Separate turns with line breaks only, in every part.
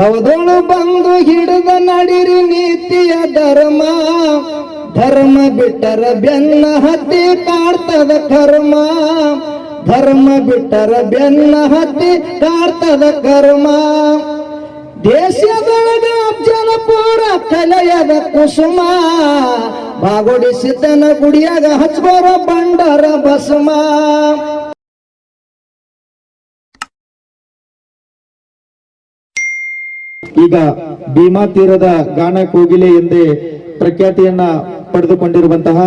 ಭವದೋಳು ಬಂದು ಹಿಡಿದ ನಡಿರಿ ನೀತಿಯ ಧರ್ಮ. ಧರ್ಮ ಬಿಟ್ಟರ ಬೆನ್ನ ಹತ್ತಿ ಕಾಡ್ತದ ಕರ್ಮ. ಧರ್ಮ ಬಿಟ್ಟರ ಬೆನ್ನ ಹತ್ತಿ ಕಾಡ್ತದ ಕರ್ಮ. ದೇಶದೊಳಗ ಜನ ಪೂರ ಕಲೆಯದ ಕುಸುಮ. ಬಾಗುಡಿ ಸಿದ್ದನ ಗುಡಿಯಾಗ ಹಚ್ಕೋರ ಬಂಡರ ಬಸಮ
ಈಗ ಭೀಮಾ ತೀರದ ಗಾನ ಕೋಗಿಲೆ ಎಂದೇ ಪ್ರಖ್ಯಾತಿಯನ್ನ ಪಡೆದುಕೊಂಡಿರುವಂತಹ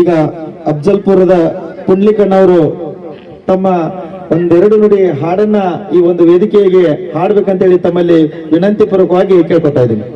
ಈಗ ಅಫ್ಜಲ್ಪುರದ ಪುಂಡ್ಲಿಕಣ್ಣವರು ತಮ್ಮ ಒಂದೆರಡು ನುಡಿ ಹಾಡನ್ನ ಈ ಒಂದು ವೇದಿಕೆಗೆ ಹಾಡ್ಬೇಕಂತೇಳಿ ತಮ್ಮಲ್ಲಿ ವಿನಂತಿ ಪೂರ್ವಕವಾಗಿ ಕೇಳ್ಕೊತಾ ಇದ್ದೀನಿ.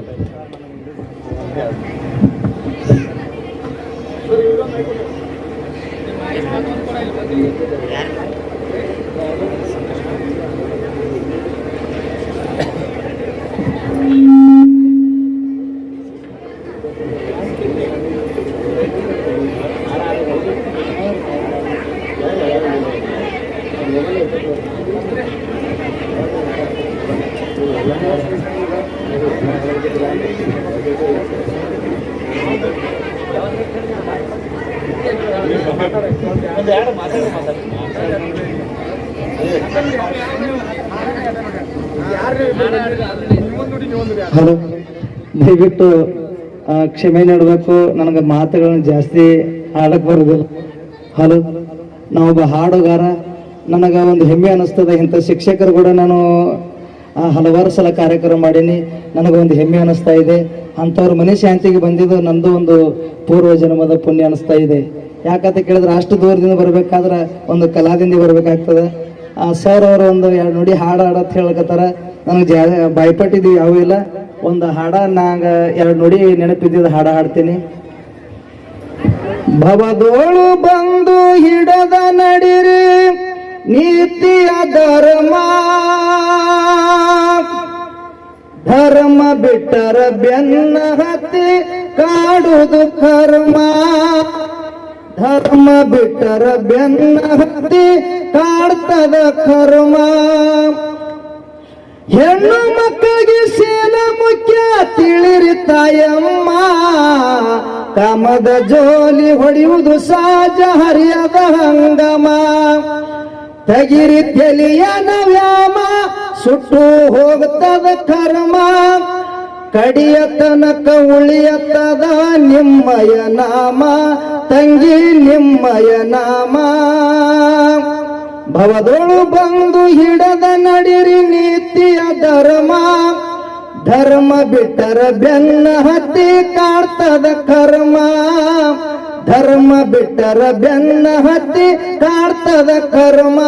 ದಯವಿಟ್ಟು ಕ್ಷಮೆ ನೀಡಬೇಕು. ನನಗೆ ಮಾತುಗಳನ್ನ ಜಾಸ್ತಿ ಹಾಡಕ್ಕೆ ಬರೋದಿಲ್ಲ. ಹಲೋ ನಾವೊಬ್ಬ ಹಾಡುಗಾರ. ನನಗೆ ಒಂದು ಹೆಮ್ಮೆ ಅನಿಸ್ತದೆ. ಇಂಥ ಶಿಕ್ಷಕರು ಕೂಡ ನಾನು ಹಲವಾರು ಸಲ ಕಾರ್ಯಕ್ರಮ ಮಾಡೀನಿ. ನನಗೆ ಒಂದು ಹೆಮ್ಮೆ ಅನಿಸ್ತಾ ಇದೆ. ಅಂಥವ್ರ ಮನೆ ಶಾಂತಿಗೆ ಬಂದಿದ್ದು ನಂದು ಒಂದು ಪೂರ್ವ ಜನ್ಮದ ಪುಣ್ಯ ಅನಿಸ್ತಾ ಇದೆ. ಯಾಕಂತ ಕೇಳಿದ್ರೆ ಅಷ್ಟು ದೂರದಿಂದ ಬರಬೇಕಾದ್ರೆ ಒಂದು ಕಲಾದಿಂದ ಬರಬೇಕಾಗ್ತದೆ. ಆ, ಸರ್ ಅವರು ಒಂದು ಎರಡು ನೋಡಿ ಹಾಡು ಹಾಡತ್ ಹೇಳಕತ್ತಾರ. ನನಗೆ ಜಾ ಬಾಯ್ಪಟ್ಟಿದ್ದೀವಿ ಯಾವೂ ಇಲ್ಲ. ಒಂದು ಹಾಡ ನಾಗ ಎರಡು ನೋಡಿ ನೆನಪಿದ್ದ ಹಾಡ ಹಾಡ್ತೀನಿ. ಭವದೋಳು ಬಂದು ಹಿಡದ ನಡಿರಿ, ನೀತಿಯ ಧರ್ಮ. ಧರ್ಮ ಬಿಟ್ಟರ ಬೆನ್ನ ಹತ್ತಿ ಕಾಡುದು ಕರ್ಮ. ಧರ್ಮ ಬಿಟ್ಟರ ಬೆನ್ನ ಹತ್ತಿ ಕಾಡ್ತದ ಕರ್ಮ. ಹೆಣ್ಣು ಮಕ್ಕಳಿಗೆ ಸೇನ ಮುಖ್ಯ ತಿಳಿರಿ ತಾಯಮ್ಮ. ಕಮದ ಜೋಲಿ ಹೊಡೆಯುವುದು ಸಹಜ, ಹರಿಯದ ಹಂಗಮ. ತಗಿರಿ ತೆಲಿಯ ನವ್ಯಾಮ, ಸುಟ್ಟು ಹೋಗ್ತದ ಕರ್ಮ. ಕಡಿಯ ತನಕ ಉಳಿಯತ್ತದ ನಿಮ್ಮಯ ನಾಮ, ತಂಗಿ ನಿಮ್ಮಯ ನಾಮ. ಭವದೋಳು ಬಂದು ಹಿಡದ ನಡಿರಿ ನೀತಿಯ ಧರ್ಮ. ಧರ್ಮ ಬಿಟ್ಟರ ಬೆನ್ನ ಹತ್ತಿ ಕಾಡ್ತದ ಕರ್ಮ. ಧರ್ಮ ಬಿಟ್ಟರ ಬೆನ್ನ ಹತ್ತಿ ಕಾಡ್ತದ ಕರ್ಮ.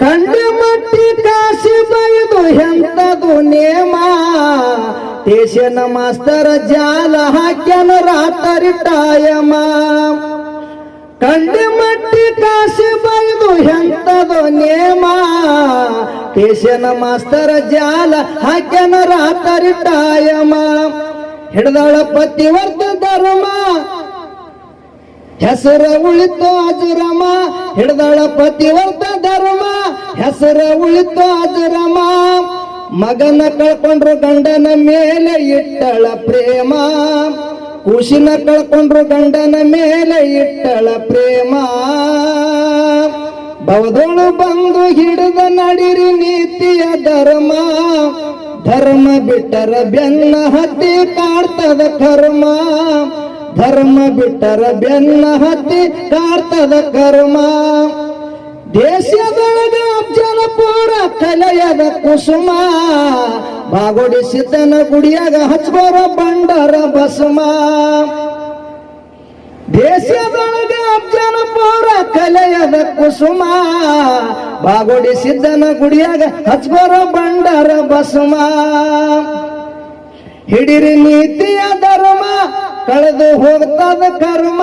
ಕಂಡು ಮಟ್ಟಿ ಕಾಶಿ ಬೈದು ಎಂತದು ನೇಮ. ದೇಶನ ಮಾಸ್ತರ ಜಾಲ ಹಾಕ್ಯನ ರಾತರಿ ಟಾಯಮ ಕಂಡು ಮಟ್ಟಿ ಕಾಶಿ ಬೈದು ಎಂತದು ನೇಮ. ಕೇಶನ ಮಾಸ್ತರ ಜಾಲ ಹಾಕ್ಯನ ರಾತರಿ ಟಾಯಮ ಹಿಡ್ದಾಳ ಪತಿವರ್ತ ಧರ್ಮ. ಹೆಸರ ಉಳಿತು ಅಜರಮ. ಹಿಡ್ದಾಳ ಪತಿವರ್ತ ಧರ್ಮ. ಹೆಸರ ಉಳಿತು ಅಜರಮ. ಮಗನ ಕಳ್ಕೊಂಡ್ರು ಗಂಡನ ಮೇಲೆ ಇಟ್ಟಳ ಪ್ರೇಮ. ಕುಶಿನ ಕಳ್ಕೊಂಡ್ರು ಗಂಡನ ಮೇಲೆ ಇಟ್ಟಳ ಪ್ರೇಮ. ಬೌದಳು ಬಂದು ಹಿಡಿದ ನಡಿರಿ ನೀತಿಯ ಧರ್ಮ. ಧರ್ಮ ಬಿಟ್ಟರ ಬೆನ್ನ ಹತ್ತಿ ಕಾಡ್ತದ ಕರ್ಮ. ಧರ್ಮ ಬಿಟ್ಟರ ಬೆನ್ನ ಹತ್ತಿ ಕಾಡ್ತದ ಕರ್ಮ. ದೇಶದೊಳಗ ಪೂರ ಕಲೆಯದ ಕುಸುಮ ಬಾಗುಡಿ ಸಿದ್ದನ ಗುಡಿಯಾಗ ಹಚ್ಬೋರ ಬಂಡರ ಬಸುಮ. ದೇಶದೊಳಗ ಅಜ್ಜನ ಪೂರ ಕಲೆಯದ ಕುಸುಮ ಬಾಗುಡಿ ಸಿದ್ದನ ಗುಡಿಯಾಗ ಹಚ್ಬೋರ ಬಂಡರ ಬಸುಮ. ಹಿಡಿರಿ ನೀತಿಯ ಧರ್ಮ, ಕಳೆದು ಹೋಗ್ತದ ಕರ್ಮ,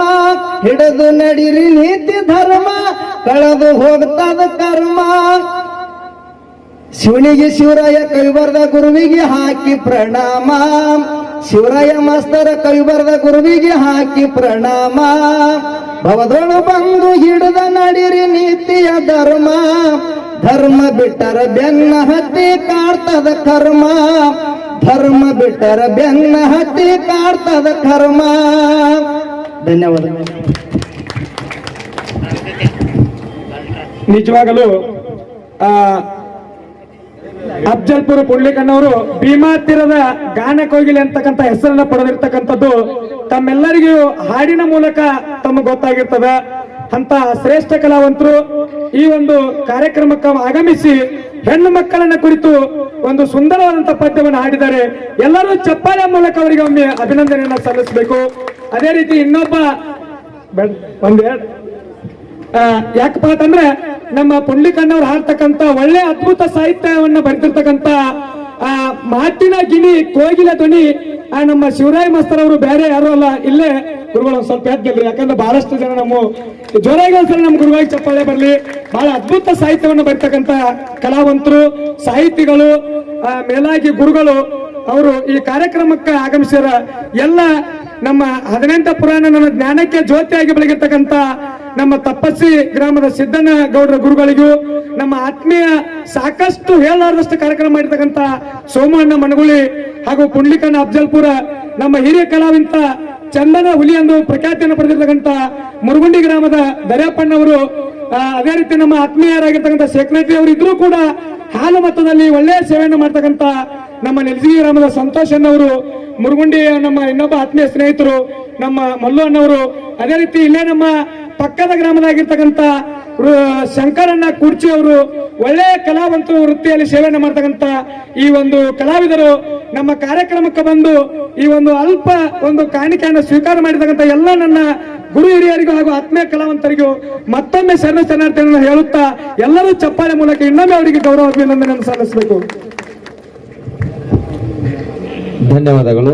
ಹಿಡಿದು ನಡಿರಿ ನೀತಿ ಧರ್ಮ, ಕಳೆದು ಹೋಗ್ತದ ಕರ್ಮ. ಶಿವನಿಗೆ ಶಿವರಾಯ ಕೈಬರ್ದ ಗುರುವಿಗೆ ಹಾಕಿ ಪ್ರಣಾಮ. ಶಿವರಾಯ ಮಾಸ್ತರ ಕೈಬರ್ದ ಗುರುವಿಗೆ ಹಾಕಿ ಪ್ರಣಾಮ. ಭವದೊಳು ಬಂದು ಹಿಡಿದ ನಡಿರಿ ನೀತಿಯ ಧರ್ಮ. ಧರ್ಮ ಬಿಟ್ಟರ ಬೆನ್ನ ಹತ್ತಿ ಕಾಡ್ತದ ಕರ್ಮ. ಧರ್ಮ ಬಿಟ್ಟರ ಬೆನ್ನ ಹತ್ತಿ ಕಾಡ್ತದ ಕರ್ಮ. ಧನ್ಯವಾದ.
ನಿಜವಾಗಲೂ, ಆ ಅಫ್ಜಲ್ಪುರ ಭೀಮಾ ತೀರದ ಗಾನ ಕೋಗಿಲೆ ಅಂತಕ್ಕಂಥ ಹೆಸರನ್ನ ಪಡೆದಿರ್ತಕ್ಕಂಥದ್ದು ತಮ್ಮೆಲ್ಲರಿಗೂ ಹಾಡಿನ ಮೂಲಕ ತಮಗೆ ಗೊತ್ತಾಗಿರ್ತದ. ಅಂತ ಶ್ರೇಷ್ಠ ಕಲಾವಂತರು ಈ ಒಂದು ಕಾರ್ಯಕ್ರಮಕ್ಕೆ ಆಗಮಿಸಿ ಹೆಣ್ಣು ಮಕ್ಕಳನ್ನ ಕುರಿತು ಒಂದು ಸುಂದರವಾದಂತ ಪದ್ಯವನ್ನು ಹಾಡಿದ್ದಾರೆ. ಎಲ್ಲರೂ ಚಪ್ಪಾಳೆ ಮೂಲಕ ಅವರಿಗೆ ಒಮ್ಮೆ ಅಭಿನಂದನೆಯನ್ನ ಸಲ್ಲಿಸಬೇಕು. ಅದೇ ರೀತಿ ಇನ್ನೊಬ್ಬ, ಒಂದ್ ಯಾಕಪ್ಪ ಅಂತಂದ್ರೆ ನಮ್ಮ ಪುಂಡ್ಲಿಕಣ್ಣವ್ರು ಹಾಡ್ತಕ್ಕಂತ ಒಳ್ಳೆ ಅದ್ಭುತ ಸಾಹಿತ್ಯವನ್ನು ಬರೆದಿರ್ತಕ್ಕಂತ ಆ, ಮಾತಿನ ಗಿಣಿ, ಕೋಗಿಲ ಧ್ವನಿ, ಆ, ನಮ್ಮ ಶಿವರಾಯ ಮಾಸ್ತರ್ ಅವರು ಬೇರೆ ಯಾರು ಅಲ್ಲ, ಇಲ್ಲೇ. ಗುರುಗಳು ಒಂದ್ ಸ್ವಲ್ಪ ಎದ್ದಿಲ್ರಿ ಯಾಕಂದ್ರೆ ಬಹಳಷ್ಟು ಜನ ನಮ್ಮ ಜೋರಾಗಿ ಒಂದ್ಸಲ ನಮ್ಮ ಗುರುವಾಗಿ ಚಪ್ಪಾಳೆ ಬರ್ಲಿ. ಬಹಳ ಅದ್ಭುತ ಸಾಹಿತ್ಯವನ್ನು ಬರ್ತಕ್ಕಂತ ಕಲಾವಂತರು, ಸಾಹಿತಿಗಳು ಮೇಲಾಗಿ ಗುರುಗಳು, ಅವರು ಈ ಕಾರ್ಯಕ್ರಮಕ್ಕೆ ಆಗಮಿಸಿದ ಎಲ್ಲ ನಮ್ಮ ಹದಿನೆಂಟ ಪುರಾಣ ನನ್ನ ಜ್ಞಾನಕ್ಕೆ ಜ್ಯೋತಿಯಾಗಿ ಬೆಳಗಿರ್ತಕ್ಕಂಥ ನಮ್ಮ ತಪಸ್ಸಿ ಗ್ರಾಮದ ಸಿದ್ದಣ್ಣ ಗೌಡರ ಗುರುಗಳಿಗೂ ನಮ್ಮ ಆತ್ಮೀಯ ಸಾಕಷ್ಟು ಹೇಳಲಾರದಷ್ಟು ಕಾರ್ಯಕ್ರಮ ಮಾಡಿರ್ತಕ್ಕಂಥ ಸೋಮಣ್ಣ ಮಣಗುಳಿ ಹಾಗೂ ಪುಂಡ್ಲಿಕಣ್ಣ ಅಫ್ಜಲ್ಪುರ, ನಮ್ಮ ಹಿರಿಯ ಕಲಾವಿದ ಚಂದನ ಹುಲಿ ಎಂದು ಪ್ರಖ್ಯಾತಿಯನ್ನು ಪಡೆದಿರ್ತಕ್ಕಂಥ ಮುರುಗುಂಡಿ ಗ್ರಾಮದ ದರ್ಯಾಪಣ್ಣವರು ಅದೇ ರೀತಿ ನಮ್ಮ ಆತ್ಮೀಯರಾಗಿರ್ತಕ್ಕಂಥ ಸೆಕ್ರೆಟರಿ ಅವರು ಇದ್ರೂ ಕೂಡ ಹಾಲು ಮತದಲ್ಲಿ ಒಳ್ಳೆಯ ಸೇವೆಯನ್ನು ಮಾಡ್ತಕ್ಕಂಥ ನಮ್ಮ ನೆಲಜಿಗಿ ಗ್ರಾಮದ ಸಂತೋಷ್ ಅನ್ನವರು ಮುರುಗುಂಡಿಯ ನಮ್ಮ ಇನ್ನೊಬ್ಬ ಆತ್ಮೀಯ ಸ್ನೇಹಿತರು, ನಮ್ಮ ಮಲ್ಲು ಅಣ್ಣವರು ಅದೇ ರೀತಿ ಇಲ್ಲೇ ನಮ್ಮ ಪಕ್ಕದ ಗ್ರಾಮದಾಗಿರ್ತಕ್ಕಂಥ ಶಂಕರಣ್ಣ ಕುರ್ಚಿ ಅವರು ಒಳ್ಳೆಯ ಕಲಾವಂತ ವೃತ್ತಿಯಲ್ಲಿ ಸೇವೆಯನ್ನು ಮಾಡ್ತಕ್ಕಂಥ ಈ ಒಂದು ಕಲಾವಿದರು ನಮ್ಮ ಕಾರ್ಯಕ್ರಮಕ್ಕೆ ಬಂದು ಈ ಒಂದು ಅಲ್ಪ ಒಂದು ಕಾಣಿಕೆಯನ್ನು ಸ್ವೀಕಾರ ಮಾಡಿರ್ತಕ್ಕಂಥ ಎಲ್ಲ ನನ್ನ ಗುರು ಹಿರಿಯರಿಗೂ ಹಾಗೂ ಆತ್ಮೀಯ ಕಲಾವಂತರಿಗೂ ಮತ್ತೊಮ್ಮೆ ಶರಣ ಶರಣಾರ್ಥಿಯನ್ನು ಹೇಳುತ್ತಾ ಎಲ್ಲರೂ ಚಪ್ಪಾಳೆ ಮೂಲಕ ಇನ್ನೊಮ್ಮೆ ಅವರಿಗೆ ಗೌರವ, ಅಭಿನಂದನೆಯನ್ನು ಸಲ್ಲಿಸಬೇಕು.
ಧನ್ಯವಾದಗಳು.